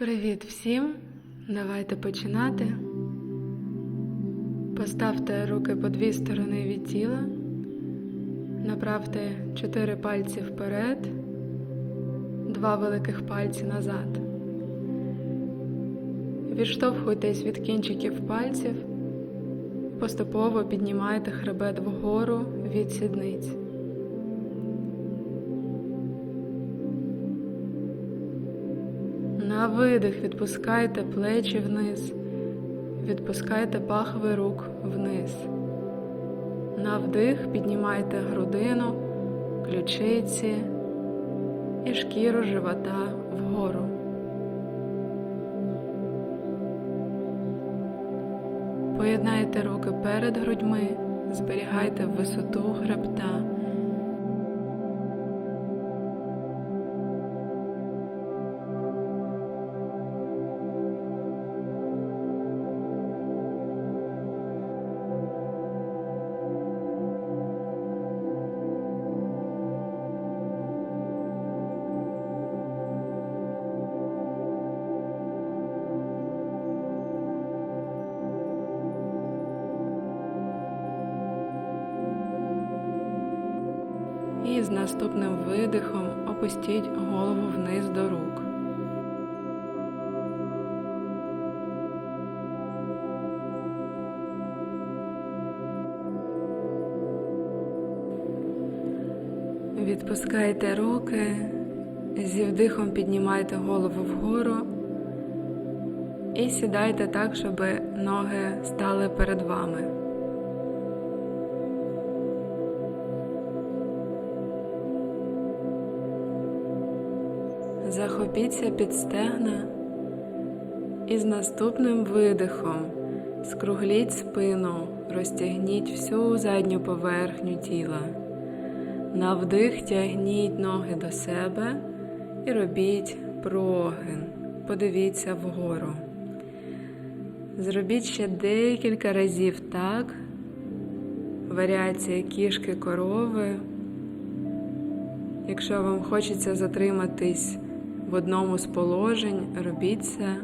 Привіт всім! Давайте починати. Поставте руки по дві сторони від тіла, направте чотири пальці вперед, два великих пальці назад. Відштовхуйтесь від кінчиків пальців, поступово піднімайте хребет вгору від сідниць. На видих відпускайте плечі вниз, відпускайте пахви рук вниз. На вдих піднімайте грудину, ключиці і шкіру живота вгору. Поєднайте руки перед грудьми, зберігайте висоту хребта. І з наступним видихом опустіть голову вниз до рук. Відпускайте руки, зі вдихом піднімайте голову вгору і сідайте так, щоб ноги стали перед вами. Захопіться під стегна і з наступним видихом скругліть спину, розтягніть всю задню поверхню тіла. На вдих тягніть ноги до себе і робіть прогин. Подивіться вгору. Зробіть ще декілька разів так. Варіація кішки корови. Якщо вам хочеться затриматись в одному з положень, робіть це,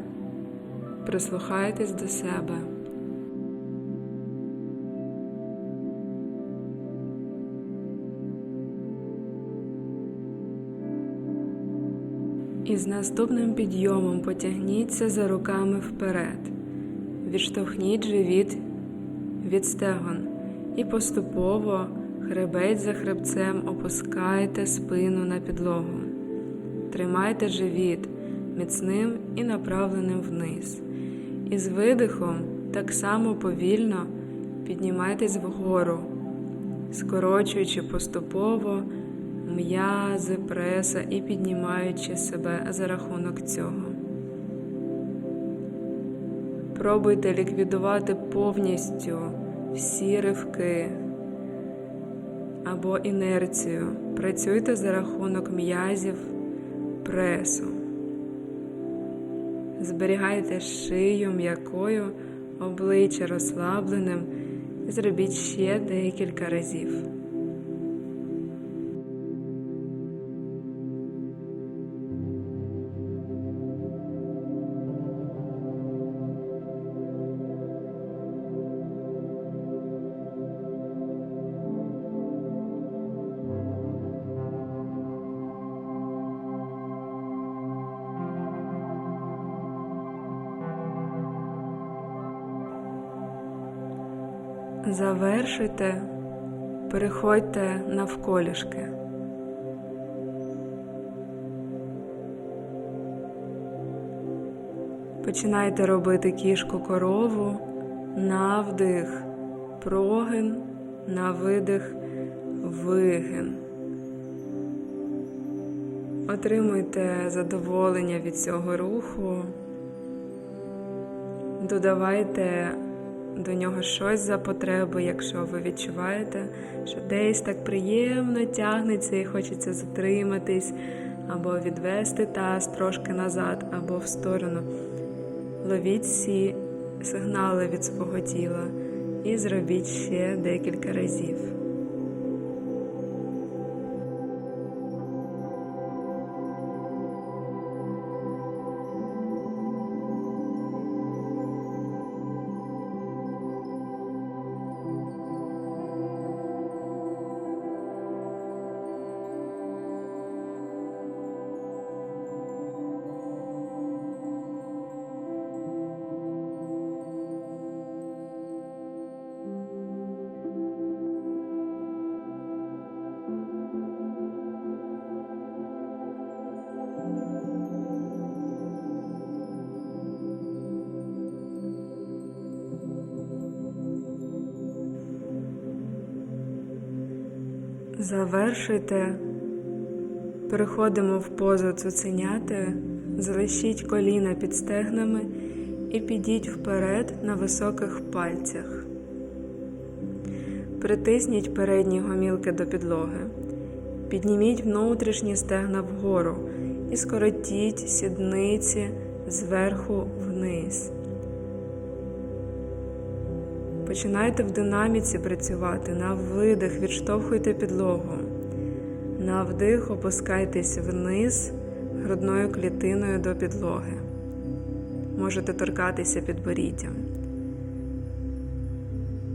прислухайтесь до себе. І з наступним підйомом потягніться за руками вперед, відштовхніть живіт від стегон і поступово хребець за хребцем опускайте спину на підлогу. Тримайте живіт міцним і направленим вниз. І з видихом так само повільно піднімайтесь вгору, скорочуючи поступово м'язи, преса і піднімаючи себе за рахунок цього. Пробуйте ліквідувати повністю всі ривки або інерцію. Працюйте за рахунок м'язів пресу. Зберігайте шию м'якою, обличчя розслабленим і зробіть ще декілька разів. Завершуйте, переходьте навколішки. Починайте робити кішку корову на вдих, прогин, на видих, вигин. Отримуйте задоволення від цього руху, додавайте до нього щось за потреби, якщо ви відчуваєте, що десь так приємно тягнеться і хочеться затриматись, або відвести таз трошки назад, або в сторону. Ловіть всі сигнали від свого тіла і зробіть ще декілька разів. Завершуйте. Переходимо в позу цуценяти, залишіть коліна під стегнами і підіть вперед на високих пальцях. Притисніть передні гомілки до підлоги. Підніміть внутрішні стегна вгору і скоротіть сідниці зверху вниз. Починайте в динаміці працювати. На видих відштовхуйте підлогу. На вдих опускайтесь вниз грудною клітиною до підлоги. Можете торкатися підборіддям.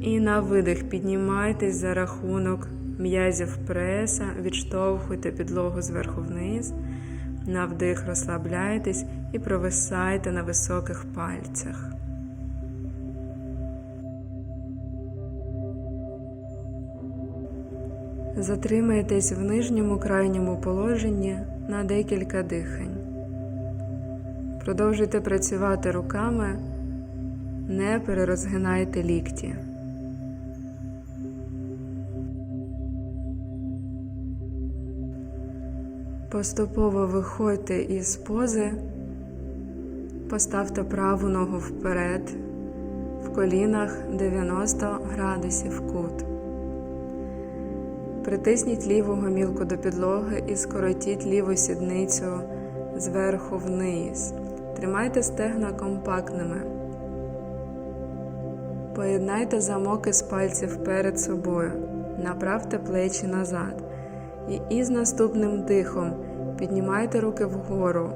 І на видих піднімайтесь за рахунок м'язів преса, відштовхуйте підлогу зверху вниз. На вдих розслабляйтесь і провисайте на високих пальцях. Затримайтесь в нижньому крайньому положенні на декілька дихань. Продовжуйте працювати руками, не перерозгинайте лікті. Поступово виходьте із пози, поставте праву ногу вперед, в колінах 90 градусів кут. Притисніть ліву гомілку до підлоги і скоротіть ліву сідницю зверху вниз. Тримайте стегна компактними. Поєднайте замоки з пальців перед собою. Направте плечі назад. І із наступним дихом піднімайте руки вгору.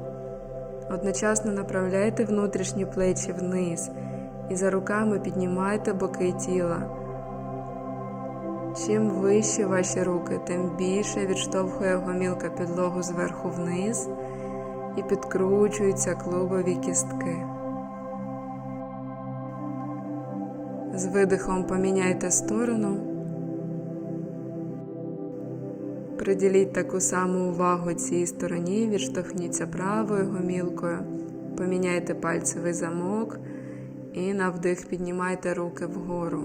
Одночасно направляйте внутрішні плечі вниз і за руками піднімайте боки тіла. Чим вище ваші руки, тим більше відштовхує гомілка підлогу зверху вниз і підкручуються клубові кістки. З видихом поміняйте сторону. Приділіть таку саму увагу цій стороні, відштовхніться правою гомілкою, поміняйте пальцевий замок і на вдих піднімайте руки вгору.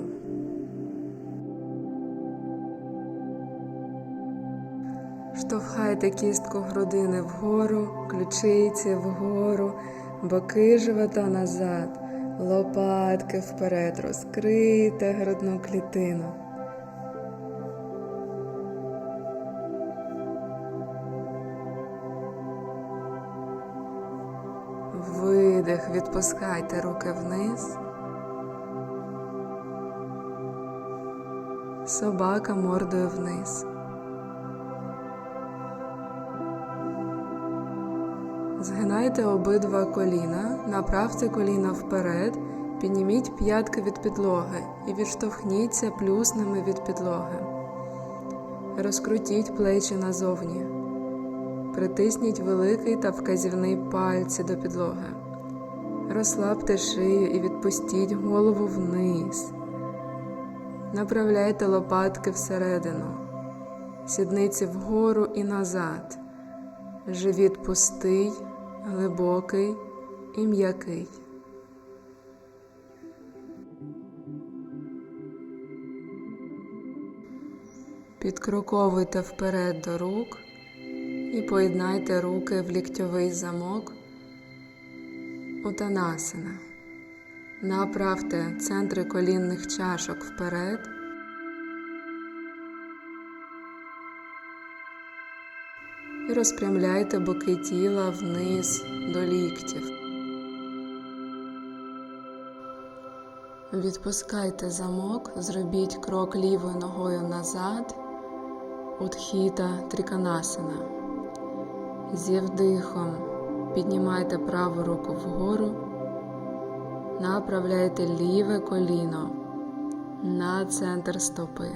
Штовхайте кістку грудини вгору, ключиці вгору, боки живота назад, лопатки вперед, розкрийте грудну клітину. Видих, відпускайте руки вниз. Собака мордою вниз. Згинайте обидва коліна, направте коліна вперед, підніміть п'ятки від підлоги і відштовхніться плюсними від підлоги. Розкрутіть плечі назовні. Притисніть великий та вказівний пальці до підлоги. Розслабте шию і відпустіть голову вниз. Направляйте лопатки всередину, сідниці вгору і назад. Живіт пустий, глибокий і м'який. Підкроковуйте вперед до рук і поєднайте руки в ліктьовий замок Утанасана. Направте центри колінних чашок вперед. І розпрямляйте боки тіла вниз до ліктів. Відпускайте замок, зробіть крок лівою ногою назад, Утхіта Триканасана. Зі вдихом піднімайте праву руку вгору, направляйте ліве коліно на центр стопи.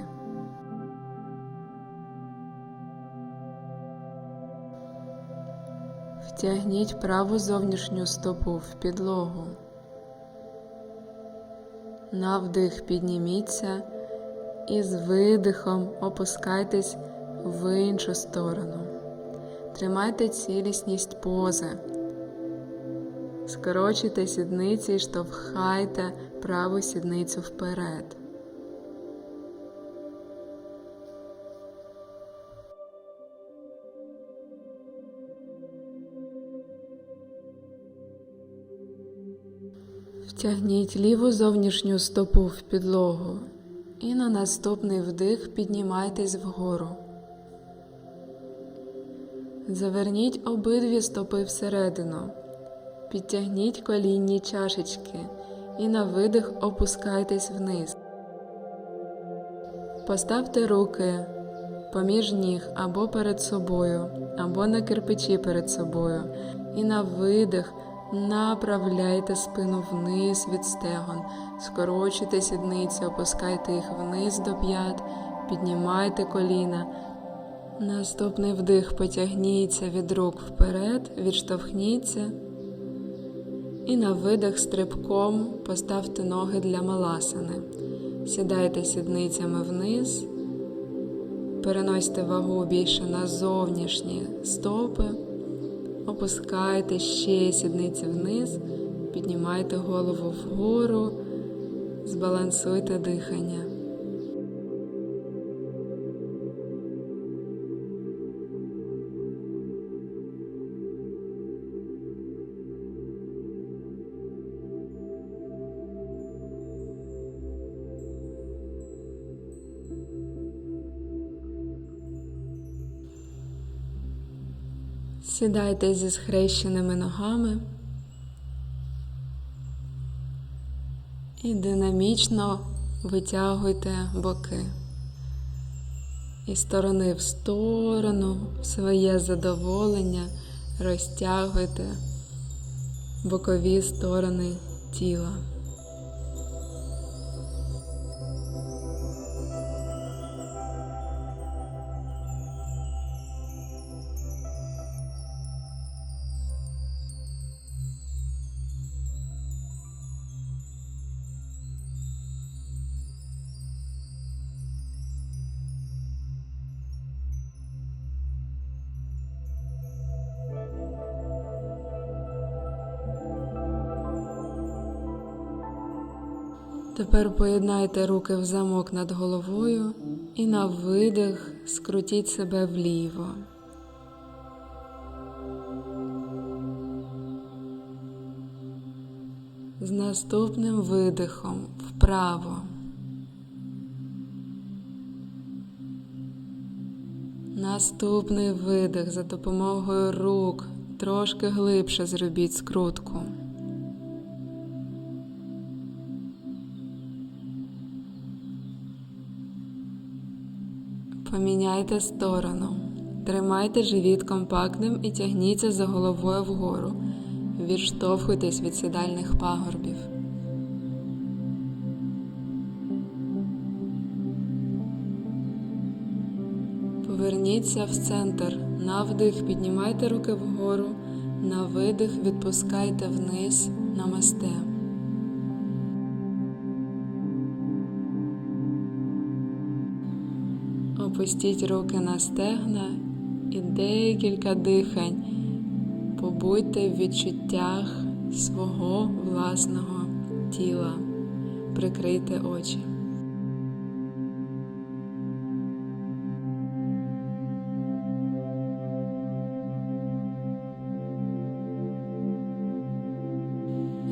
Втягніть праву зовнішню стопу в підлогу. На вдих підніміться і з видихом опускайтесь в іншу сторону. Тримайте цілісність пози. Скорочуйте сідниці і штовхайте праву сідницю вперед. Втягніть ліву зовнішню стопу в підлогу і на наступний вдих піднімайтесь вгору. Заверніть обидві стопи всередину. Підтягніть колінні чашечки і на видих опускайтесь вниз. Поставте руки поміж ніг або перед собою, або на кирпичі перед собою. І на видих направляйте спину вниз від стегон, скорочуйте сідниці, опускайте їх вниз до п'ят, піднімайте коліна. Наступний вдих потягніться від рук вперед, відштовхніться. І на видих стрибком поставте ноги для маласани. Сідайте сідницями вниз, переносьте вагу більше на зовнішні стопи, опускайте ще сідниці вниз, піднімайте голову вгору, збалансуйте дихання. Сідайте зі схрещеними ногами і динамічно витягуйте боки. Із сторони в сторону, своє задоволення розтягуйте бокові сторони тіла. Тепер поєднайте руки в замок над головою і на видих скрутіть себе вліво. З наступним видихом вправо. Наступний видих за допомогою рук трошки глибше зробіть скрутку. Поміняйте сторону. Тримайте живіт компактним і тягніться за головою вгору. Відштовхуйтесь від сідальних пагорбів. Поверніться в центр. На вдих піднімайте руки вгору, на видих відпускайте вниз намасте. Опустіть руки на стегна і декілька дихань. Побудьте в відчуттях свого власного тіла. Прикрийте очі.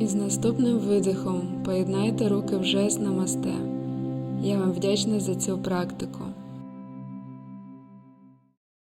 І з наступним видихом поєднайте руки в жест намасте. Я вам вдячна за цю практику.